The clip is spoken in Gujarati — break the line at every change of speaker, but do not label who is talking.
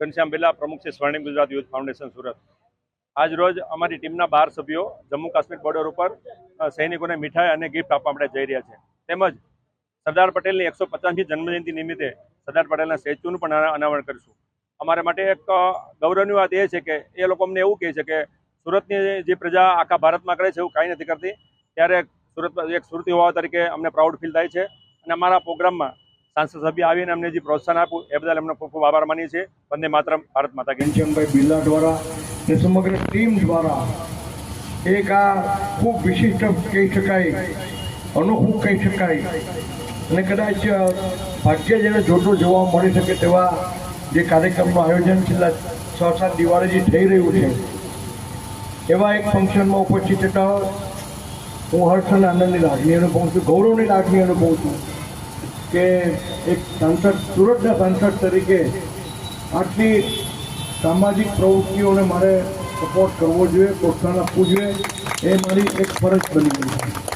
ઘનશ્યામ બિરલા, પ્રમુખ છે સ્વર્ણિમ ગુજરાત યુથ ફાઉન્ડેશન, સુરત. આજ રોજ અમારી ટીમના બાર સભ્યો જમ્મુ કાશ્મીર બોર્ડર ઉપર સૈનિકોને મીઠાઈ અને ગિફ્ટ આપવા માટે જઈ રહ્યા છે. તેમજ સરદાર પટેલની એકસો પચાસમી જન્મજયંતિ નિમિત્તે સરદાર પટેલના સ્ટેચ્યુનું પણ અના- અનાવરણ કરીશું. અમારા માટે એક ગૌરવની વાત એ છે કે એ લોકો અમને એવું કહે છે કે સુરતની જે પ્રજા આખા ભારતમાં કરે છે એવું કાંઈ નથી કરતી. ત્યારે સુરત, એક સુરતી હોવા તરીકે અમને પ્રાઉડ ફીલ થાય છે. અને અમારા પ્રોગ્રામમાં સાંસદ સભ્ય આવીને અમને જે પ્રોત્સાહન આપ્યું, એ બદલ એમનો ખૂબ ખૂબ આભાર માનીએ છીએ. વંદે માત્ર ભારત માતા
ઘનશ્યામભાઈ બિરલા દ્વારા તે સમગ્ર ટીમ દ્વારા એક આ ખૂબ વિશિષ્ટ કહી શકાય, અનોખું કહી શકાય. અને કદાચ ભાગ્ય જેને જોતો જોવા મળી શકે તેવા જે કાર્યક્રમનું આયોજન છેલ્લા છ સાત દિવાળીથી થઈ રહ્યું છે, એવા એક ફંક્શનમાં ઉપસ્થિત હતા. હું હર્ષ અને આનંદની લાગણી અનુભવું છું, ગૌરવની લાગણી અનુભવું છું. કે એક સાંસદ, સુરતના સાંસદ તરીકે આટલી સામાજિક પ્રવૃત્તિઓને મારે સપોર્ટ કરવો જોઈએ, પ્રોત્સાહન આપવું જોઈએ, એ મારી એક ફરજ બની ગઈ છે.